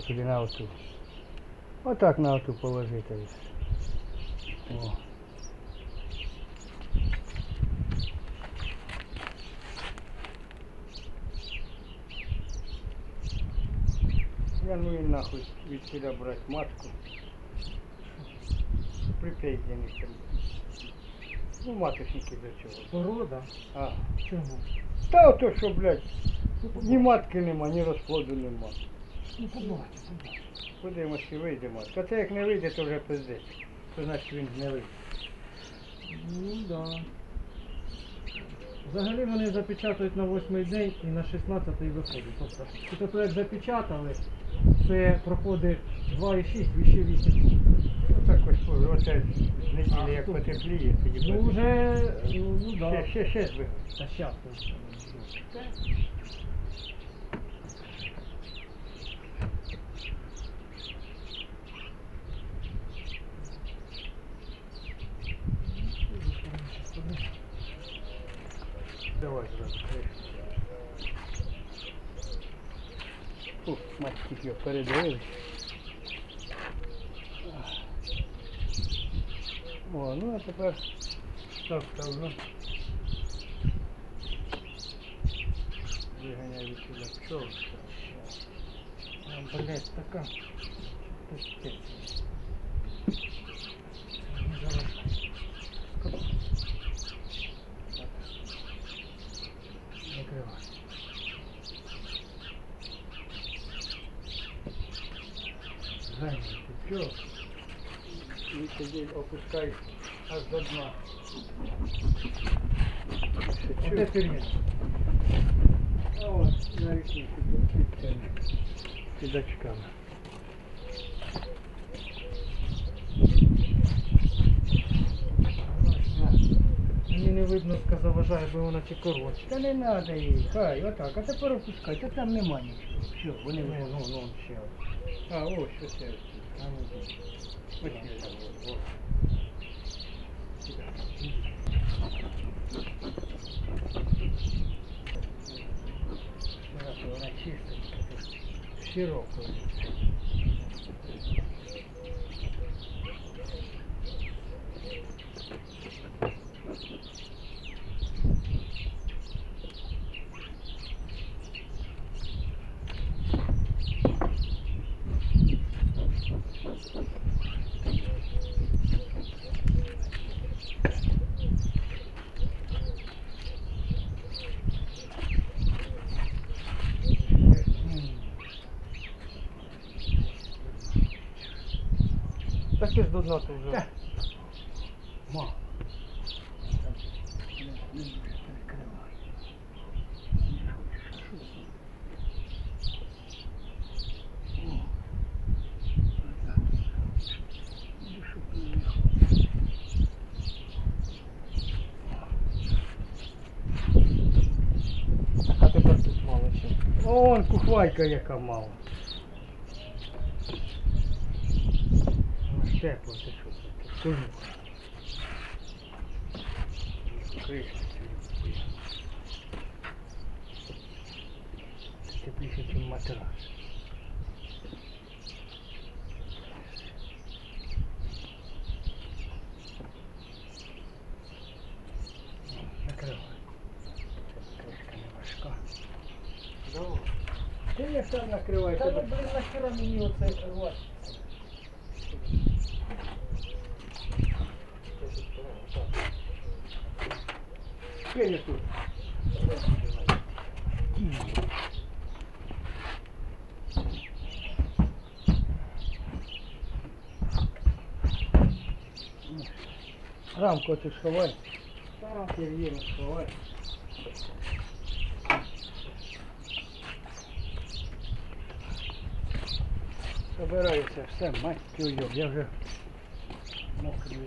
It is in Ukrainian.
Туди на оту. Отак на оту положити. ось. О. Я ну і нахуй від сюди брати матку. Припейдений там. Ну, маточники до чого. Порода? А. Чому? Та ото що, блядь, ні матки нема, ні розплоду нема. Ну побачу, побачу. Подивимось, чи вийде матка. А це як не вийде, то вже пиздець. То значить він не вийде. Ну да. Взагалі вони запечатують на восьмий день і на 16-й виходить. Тобто, тобто як запечатали, це проходить 2,6 і ще 8. Ну так ось оце з неділі як хто? потепліє, тоді Ну буде. вже, ну, ну да. Ще, ще, ще. Та щас. Давай сразу. Фу, мать ее порезали. О, ну а тепер так давно. Виганяю сюди пчел. Блять, така. Пиздец. Зайняти пчол. І тоді опускай аж до дна. Оце чуть. А от на тут під підачками. Мені не видно, ска заважає, бо вона чи коротше. Та не треба їй, хай, отак, а тепер опускай, та там нема нічого. Все, вони Ну, вже. ну, ну, ще. А, о, ось я. Там вот Ось я там. Вот. Вона чистенька, широко. Ти ж до дна тут вже. Ма. А тепер тут мало ще. Он кухвайка яка мала. Вона ж тепла, ти що це? Скажу. Кришка собі. Тепліше, ніж матрас. Накривай. Кришка не важка. Давай. Ти я сам накривай. Та ну, тебе. блин, нахера мені оце рвати? Тут. Рамку ти сховай. Та рамки є, сховай. Собираюся, все, мать твою, я вже мокрий.